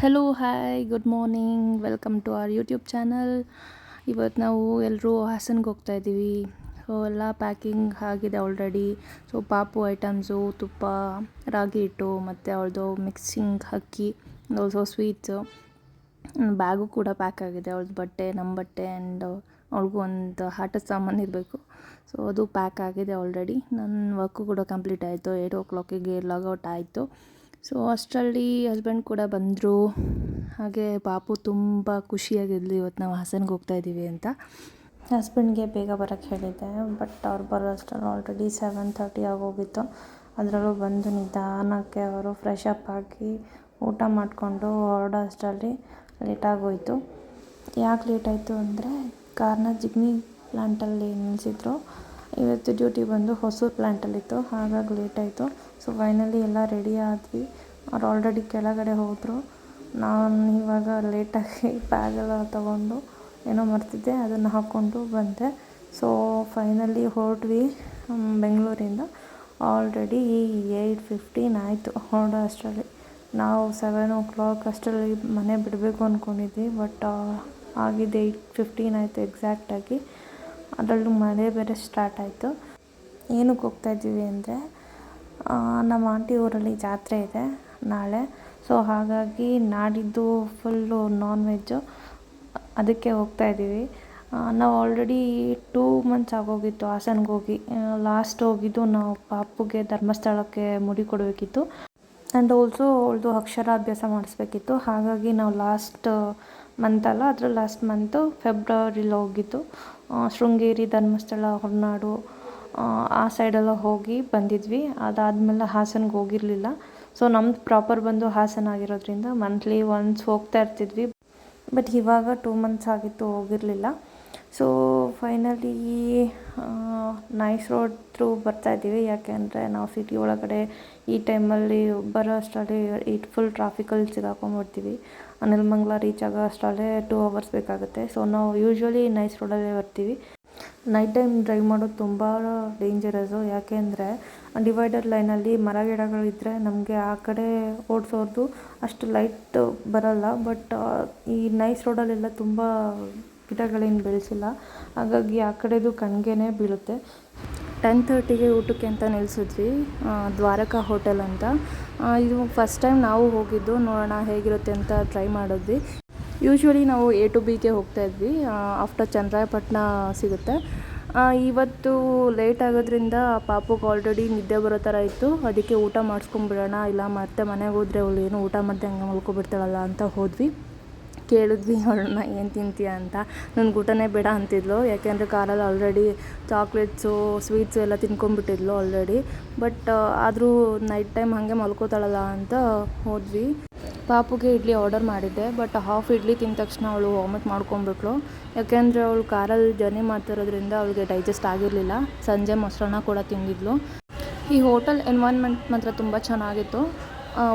Hello hi good morning welcome to our YouTube channel ಇವತ್ತು ನಾವು ಎಲ್ಲರೂ ಹಾಸನ್ಗೆ ಹೋಗ್ತಾ ಇದ್ದೀವಿ ಸೊ ಎಲ್ಲ ಪ್ಯಾಕಿಂಗ್ ಆಗಿದೆ ಆಲ್ರೆಡಿ ಸೊ ಪಾಪು ಐಟಮ್ಸು ತುಪ್ಪ, ರಾಗಿ ಹಿಟ್ಟು, ಮತ್ತು ಅವ್ರದ್ದು ಮಿಕ್ಸಿಂಗ್ ಅಕ್ಕಿ ಆಲ್ಸೋ ಸ್ವೀಟ್ಸು ಬ್ಯಾಗು ಕೂಡ ಪ್ಯಾಕ್ ಆಗಿದೆ. ಅವ್ರದ್ದು ಬಟ್ಟೆ ನಮ್ಮ ಬಟ್ಟೆ ಆ್ಯಂಡ್ ಅವ್ಳಿಗೂ ಒಂದು ಆಟದ ಸಾಮಾನು ಇರಬೇಕು. ಸೊ ಅದು ಪ್ಯಾಕ್ ಆಗಿದೆ ಆಲ್ರೆಡಿ ನನ್ನ ವರ್ಕು ಕೂಡ ಕಂಪ್ಲೀಟ್ ಆಯಿತು. ಏಯ್ಟ್ ಓ ಕ್ಲಾಕಿಗೆ ಲಾಗೌಟ್ ಆಯಿತು. ಸೊ ಅಷ್ಟರಲ್ಲಿ ಹಸ್ಬೆಂಡ್ ಕೂಡ ಬಂದರು. ಹಾಗೆ ಪಾಪು ತುಂಬ ಖುಷಿಯಾಗಿದ್ಲು. ಇವತ್ತು ನಾವು ಹಾಸನ್ಗೆ ಹೋಗ್ತಾ ಇದ್ದೀವಿ ಅಂತ. ಹಸ್ಬೆಂಡ್ಗೆ ಬೇಗ ಬರೋಕ್ಕೆ ಹೇಳಿದ್ದೆ ಬಟ್ ಅವ್ರು ಬರೋ ಅಷ್ಟರಲ್ಲಿ ಆಲ್ರೆಡಿ ಸೆವೆನ್ ತರ್ಟಿ ಆಗೋಗಿತ್ತು ಅದರಲ್ಲೂ ಬಂದು ನಿಧಾನಕ್ಕೆ ಅವರು ಫ್ರೆಶ್ ಅಪ್ ಆಗಿ ಊಟ ಮಾಡಿಕೊಂಡು ಹೊರಡೋ ಅಷ್ಟರಲ್ಲಿ ಲೇಟಾಗೋಯಿತು ಯಾಕೆ ಲೇಟಾಯಿತು ಅಂದರೆ ಕಾರ್ನ ಜಿಗ್ನಿ ಪ್ಲ್ಯಾಂಟಲ್ಲಿ ನಿಲ್ಲಿಸಿದ್ರು ಇವತ್ತು ಡ್ಯೂಟಿ ಬಂದು ಹೊಸೂರು ಪ್ಲ್ಯಾಂಟಲ್ಲಿತ್ತು ಹಾಗಾಗಿ ಲೇಟಾಯಿತು ಸೊ ಫೈನಲಿ ಎಲ್ಲ ರೆಡಿ ಆದ್ವಿ. ಅವ್ರು ಆಲ್ರೆಡಿ ಕೆಳಗಡೆ ಹೋದರು. ನಾನು ಇವಾಗ ಲೇಟಾಗಿ ಬ್ಯಾಗೆಲ್ಲ ತೊಗೊಂಡು ಏನೋ ಮರ್ತಿದ್ದೆ, ಅದನ್ನು ಹಾಕ್ಕೊಂಡು ಬಂದೆ. ಸೊ ಫೈನಲಿ ಹೊರಟ್ವಿ ಬೆಂಗಳೂರಿಂದ. ಆಲ್ರೆಡಿ ಏಯ್ಟ್ ಫಿಫ್ಟೀನ್ ಆಯಿತು ಹೊರಡೋ ಅಷ್ಟರಲ್ಲಿ. ನಾವು ಸೆವೆನ್ ಓ ಕ್ಲಾಕ್ ಅಷ್ಟರಲ್ಲಿ ಮನೆ ಬಿಡಬೇಕು ಅಂದ್ಕೊಂಡಿದ್ವಿ ಬಟ್ ಆಗಿದ್ದು ಏಯ್ಟ್ ಫಿಫ್ಟೀನ್ ಆಯಿತು ಎಕ್ಸಾಕ್ಟಾಗಿ ಅದರಲ್ಲೂ ಮಳೆ ಬೇರೆ ಸ್ಟಾರ್ಟ್ ಆಯಿತು. ಏನಕ್ಕೆ ಹೋಗ್ತಾ ಇದ್ದೀವಿ ಅಂದರೆ ನಮ್ಮ ಆಂಟಿ ಊರಲ್ಲಿ ಜಾತ್ರೆ ಇದೆ ನಾಳೆ. ಸೊ ಹಾಗಾಗಿ ನಾಡಿದ್ದು ಫುಲ್ಲು ನಾನ್ ವೆಜ್ಜು ಅದಕ್ಕೆ ಹೋಗ್ತಾ ಇದ್ದೀವಿ. ನಾವು ಆಲ್ರೆಡಿ ಟೂ ಮಂತ್ಸ್ ಆಗೋಗಿತ್ತು ಹಾಸನ್ಗೆ ಲಾಸ್ಟ್ ಹೋಗಿದ್ದು ನಾವು ಪಾಪುಗೆ ಧರ್ಮಸ್ಥಳಕ್ಕೆ ಮುಡಿ ಕೊಡಬೇಕಿತ್ತು. ಆ್ಯಂಡ್ ಆಲ್ಸೋ ಅವಳದು ಅಕ್ಷರಾಭ್ಯಾಸ ಮಾಡಿಸ್ಬೇಕಿತ್ತು. ಹಾಗಾಗಿ ನಾವು ಲಾಸ್ಟ್ ಮಂತಲ್ಲ ಅದರ ಲಾಸ್ಟ್ ಮಂತು ಫೆಬ್ರವರಿಲಿ ಹೋಗಿದ್ದು. ಶೃಂಗೇರಿ ಧರ್ಮಸ್ಥಳ, ಹೊರನಾಡು, ಆ ಸೈಡೆಲ್ಲ ಹೋಗಿ ಬಂದಿದ್ವಿ. ಅದಾದಮೇಲೆ ಹಾಸನ್ಗೆ ಹೋಗಿರಲಿಲ್ಲ. ಸೊ ನಮ್ದು ಪ್ರಾಪರ್ ಬಂದು ಹಾಸನ ಆಗಿರೋದ್ರಿಂದ ಮಂತ್ಲಿ ಒನ್ಸ್ ಹೋಗ್ತಾ ಇರ್ತಿದ್ವಿ. ಬಟ್ ಇವಾಗ ಟೂ ಮಂತ್ಸ್ ಆಗಿತ್ತು, ಹೋಗಿರಲಿಲ್ಲ. So finally nice road through ಬರ್ತಾ ಇದ್ದೀವಿ. ಯಾಕೆಂದರೆ ನಾವು ಸಿಟಿ ಒಳಗಡೆ ಈ ಟೈಮಲ್ಲಿ ಬರೋ ಅಷ್ಟರಲ್ಲಿ ಇಟ್ ಫುಲ್ ಟ್ರಾಫಿಕಲ್ಲಿ ಸಿಗಾಕೊಂಡ್ಬಿಡ್ತೀವಿ ನೆಲಮಂಗ್ಲ ರೀಚ್ ಆಗೋ ಅಷ್ಟರಲ್ಲೇ ಟೂ ಅವರ್ಸ್ ಬೇಕಾಗುತ್ತೆ. ಸೊ ನಾವು ಯೂಶ್ವಲಿ ನೈಸ್ ರೋಡಲ್ಲೇ ಬರ್ತೀವಿ. ನೈಟ್ ಟೈಮ್ ಡ್ರೈವ್ ಮಾಡೋದು ತುಂಬ ಡೇಂಜರಸ್ಸು ಯಾಕೆಂದರೆ ಡಿವೈಡರ್ ಲೈನಲ್ಲಿ ಮರ ಗಿಡಗಳಿದ್ದರೆ ನಮಗೆ ಆ ಕಡೆ ಓಡಿಸೋರ್ದು ಅಷ್ಟು ಲೈಟ್ ಬರಲ್ಲ. ಬಟ್ ಈ ನೈಸ್ ರೋಡಲ್ಲೆಲ್ಲ ತುಂಬ ಗಿಡಗಳೇನು ಬೆಳೆಸಿಲ್ಲ. ಹಾಗಾಗಿ ಆ ಕಡೆದು ಕಣ್ಗೆನೆ ಬೀಳುತ್ತೆ. ಟೆನ್ ತರ್ಟಿಗೆ ಊಟಕ್ಕೆ ಅಂತ ನಿಲ್ಲಿಸಿದ್ವಿ ದ್ವಾರಕಾ ಹೋಟೆಲ್ ಅಂತ. ಇದು ಫಸ್ಟ್ ಟೈಮ್ ನಾವು ಹೋಗಿದ್ದು. ನೋಡೋಣ ಹೇಗಿರುತ್ತೆ ಅಂತ ಟ್ರೈ ಮಾಡಿದ್ವಿ. ಯೂಶ್ವಲಿ ನಾವು ಎ ಟು ಬಿಗೆ ಹೋಗ್ತಾ ಇದ್ವಿ. ಆಫ್ಟರ್ ಚಂದ್ರಾಯಪಟ್ಟಣ ಸಿಗುತ್ತೆ. ಇವತ್ತು ಲೇಟ್ ಆಗೋದ್ರಿಂದ ಪಾಪುಗೆ ಆಲ್ರೆಡಿ ನಿದ್ದೆ ಬರೋ ಥರ ಇತ್ತು. ಅದಕ್ಕೆ ಊಟ ಮಾಡಿಸ್ಕೊಂಬಿಡೋಣ ಇಲ್ಲ, ಮತ್ತೆ ಮನೆಗೆ ಹೋದರೆ ಅವಳು ಏನು ಊಟ ಮಾಡದೆ ಹಂಗೆ ಮಲ್ಕೊಬಿಡ್ತಾಳಲ್ಲ ಅಂತ ಹೋದ್ವಿ. ಕೇಳಿದ್ವಿ ಅವಳನ್ನ ಏನು ತಿಂತೀಯ ಅಂತ? ನನಗೆ ಊಟನೇ ಬೇಡ ಅಂತಿದ್ಲು. ಯಾಕೆಂದರೆ ಕಾರಲ್ಲಿ ಆಲ್ರೆಡಿ ಚಾಕ್ಲೇಟ್ಸು ಸ್ವೀಟ್ಸು ಎಲ್ಲ ತಿನ್ಕೊಂಡ್ಬಿಟ್ಟಿದ್ಲು ಆಲ್ರೆಡಿ ಬಟ್ ಆದರೂ ನೈಟ್ ಟೈಮ್ ಹಾಗೆ ಮಲ್ಕೋತಾಳಲ್ಲ ಅಂತ ಹೋದ್ವಿ. ಪಾಪುಗೆ ಇಡ್ಲಿ ಆರ್ಡರ್ ಮಾಡಿದ್ದೆ ಬಟ್ ಹಾಫ್ ಇಡ್ಲಿ ತಿಂದ ತಕ್ಷಣ ಅವಳು ವಾಮಿಟ್ ಮಾಡ್ಕೊಂಬಿಟ್ಲು ಯಾಕೆಂದರೆ ಅವಳು ಕಾರಲ್ಲಿ ಜರ್ನಿ ಮಾಡ್ತಿರೋದ್ರಿಂದ ಅವಳಿಗೆ ಡೈಜೆಸ್ಟ್ ಆಗಿರಲಿಲ್ಲ. ಸಂಜೆ ಮೊಸರನ್ನ ಕೂಡ ತಿಂದಿದ್ಲು. ಈ ಹೋಟೆಲ್ ಎನ್ವೈರ್ನ್ಮೆಂಟ್ ಮಾತ್ರ ತುಂಬ ಚೆನ್ನಾಗಿತ್ತು.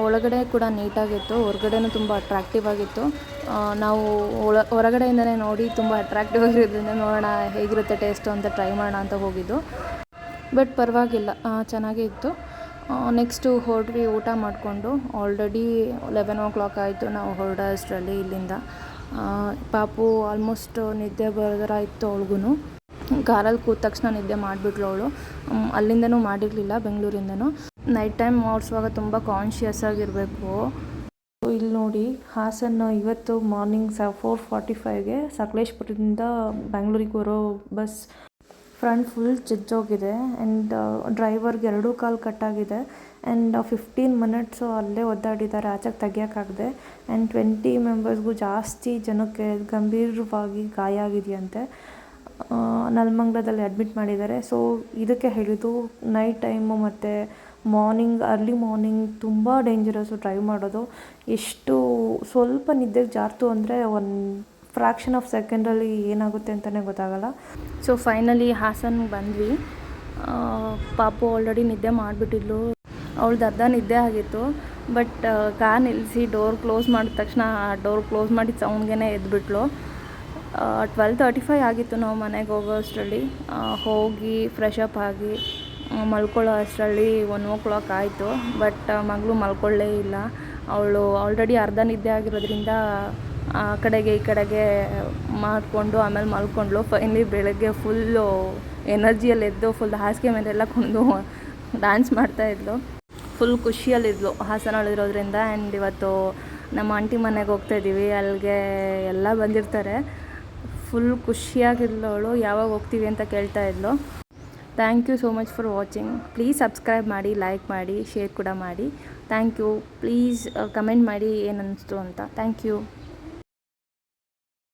ಒಳಗಡೆ ಕೂಡ ನೀಟಾಗಿತ್ತು, ಹೊರಗಡೆನೂ ತುಂಬ ಅಟ್ರಾಕ್ಟಿವ್ ಆಗಿತ್ತು. ನಾವು ಒಳ, ಹೊರಗಡೆಯಿಂದನೇ ನೋಡಿ ತುಂಬ ಅಟ್ರಾಕ್ಟಿವ್ ಆಗಿರೋದ್ರಿಂದ ನೋಡೋಣ, ಹೇಗಿರುತ್ತೆ ಟೇಸ್ಟು ಅಂತ ಟ್ರೈ ಮಾಡೋಣ ಅಂತ ಹೋಗಿದ್ದು. ಬಟ್ ಪರವಾಗಿಲ್ಲ ಚೆನ್ನಾಗೇ ಇತ್ತು. ನೆಕ್ಸ್ಟು ಹೊರಟ್ವಿ ಊಟ ಮಾಡಿಕೊಂಡು ಆಲ್ರೆಡಿ ಲೆವೆನ್ ಓ ಕ್ಲಾಕ್ ಆಯಿತು ನಾವು ಹೊರಡೋ ಅಷ್ಟರಲ್ಲಿ ಇಲ್ಲಿಂದ ಪಾಪು ಆಲ್ಮೋಸ್ಟ್ ನಿದ್ದೆ ಬರೋದರ ಇತ್ತು ಅವಳಿಗೂ ಕಾರಲ್ಲಿ ಕೂತ ತಕ್ಷಣ ನಿದ್ದೆ ಮಾಡಿಬಿಟ್ಲು ಅವಳು. ಅಲ್ಲಿಂದನೂ ಮಾಡಿರಲಿಲ್ಲ, ಬೆಂಗಳೂರಿಂದನೂ. ನೈಟ್ ಟೈಮ್ ಓಡಿಸುವಾಗ ತುಂಬ ಕಾನ್ಷಿಯಸ್ ಆಗಿರಬೇಕು. ಇಲ್ಲಿ ನೋಡಿ, ಹಾಸನ ಇವತ್ತು ಮಾರ್ನಿಂಗ್ ಸ ಫೋರ್ ಫಾರ್ಟಿ ಫೈವ್ಗೆ ಸಕಲೇಶ್ಪುರದಿಂದ ಬೆಂಗಳೂರಿಗೆ ಬರೋ ಬಸ್ ಫ್ರಂಟ್ ಫುಲ್ ಜಜ್ಜೋಗಿದೆ. ಆ್ಯಂಡ್ ಡ್ರೈವರ್ಗೆ ಎರಡೂ ಕಾಲು ಕಟ್ಟಾಗಿದೆ ಆ್ಯಂಡ್ ಫಿಫ್ಟೀನ್ ಮಿನಿಟ್ಸು ಅಲ್ಲೇ ಒದ್ದಾಡಿದ್ದಾರೆ. ಆಚೆಗೆ ತೆಗಿಯೋಕ್ಕಾಗದೆ. ಆ್ಯಂಡ್ ಟ್ವೆಂಟಿ ಮೆಂಬರ್ಸ್ಗೂ ಜಾಸ್ತಿ ಜನಕ್ಕೆ ಗಂಭೀರವಾಗಿ ಗಾಯ ಆಗಿದೆಯಂತೆ. ನಲ್ಮಂಗ್ಲದಲ್ಲಿ ಅಡ್ಮಿಟ್ ಮಾಡಿದ್ದಾರೆ. ಸೊ ಇದಕ್ಕೆ ಹೇಳಿದ್ದು ನೈಟ್ ಟೈಮು ಮತ್ತು ಮಾರ್ನಿಂಗ್ ಅರ್ಲಿ ಮಾರ್ನಿಂಗ್ ತುಂಬ ಡೇಂಜರಸ್ಸು ಡ್ರೈವ್ ಮಾಡೋದು. ಎಷ್ಟು ಸ್ವಲ್ಪ ನಿದ್ದೆಗೆ ಜಾರ್ತು ಅಂದರೆ ಒಂದು ಫ್ರ್ಯಾಕ್ಷನ್ ಆಫ್ ಸೆಕೆಂಡಲ್ಲಿ ಏನಾಗುತ್ತೆ ಅಂತಲೇ ಗೊತ್ತಾಗಲ್ಲ. ಸೊ ಫೈನಲಿ ಹಾಸನ್ಗೆ ಬಂದ್ವಿ. ಪಾಪು ಆಲ್ರೆಡಿ ನಿದ್ದೆ ಮಾಡಿಬಿಟ್ಟಿದ್ಲು. ಅವಳ್ದು ಅರ್ಧ ನಿದ್ದೆ ಆಗಿತ್ತು. ಬಟ್ ಕಾರ್ ನಿಲ್ಲಿಸಿ ಡೋರ್ ಕ್ಲೋಸ್ ಮಾಡಿದ ತಕ್ಷಣ ಡೋರ್ ಕ್ಲೋಸ್ ಮಾಡಿದ ಸೌಂಡ್ಗೆ ಎದ್ಬಿಟ್ಲು. ಟ್ವೆಲ್ ತರ್ಟಿ ಫೈವ್ ಆಗಿತ್ತು ನಾವು ಮನೆಗೆ ಹೋಗೋ ಅಷ್ಟರಲ್ಲಿ ಹೋಗಿ ಫ್ರೆಶ್ ಅಪ್ ಆಗಿ ಮಲ್ಕೊಳ್ಳೋ ಅಷ್ಟರಲ್ಲಿ ಒನ್ ಓ ಕ್ಲಾಕ್ ಆಯಿತು ಬಟ್ ಮಗಳು ಮಲ್ಕೊಳ್ಳೇ ಇಲ್ಲ. ಅವಳು ಆಲ್ರೆಡಿ ಅರ್ಧ ನಿದ್ದೆ ಆಗಿರೋದ್ರಿಂದ ಆ ಕಡೆಗೆ ಈ ಕಡೆಗೆ ಮಾಡಿಕೊಂಡು ಆಮೇಲೆ ಮಲ್ಕೊಂಡ್ಳು. ಫೈನಲಿ ಬೆಳಗ್ಗೆ ಫುಲ್ಲು ಎನರ್ಜಿಯಲ್ಲಿ ಎದ್ದು ಫುಲ್ ಹಾಸಿಗೆ ಮೇಲೆಲ್ಲ ಕುಣಿದು ಡ್ಯಾನ್ಸ್ ಮಾಡ್ತಾಯಿದ್ಲು ಫುಲ್ ಖುಷಿಯಲ್ಲಿದ್ಲು ಹಾಸನಲ್ಲಿರೋದ್ರಿಂದ. ಆ್ಯಂಡ್ ಇವತ್ತು ನಮ್ಮ ಆಂಟಿ ಮನೆಗೆ ಹೋಗ್ತಾ ಇದ್ದೀವಿ. ಅಲ್ಲಿಗೆ ಎಲ್ಲ ಬಂದಿರ್ತಾರೆ. ಫುಲ್ ಖುಷಿಯಾಗಿದ್ಲು ಅವಳು ಯಾವಾಗ ಹೋಗ್ತೀವಿ ಅಂತ ಕೇಳ್ತಾ ಇದ್ಲು. Thank you so much for watching please subscribe ಮಾಡಿ ಲೈಕ್ ಮಾಡಿ ಶೇರ್ ಕೂಡ ಮಾಡಿ. ಥ್ಯಾಂಕ್ ಯು ಪ್ಲೀಸ್ ಕಮೆಂಟ್ ಮಾಡಿ ಏನು ಅನ್ನಿಸ್ತು ಅಂತ. Thank you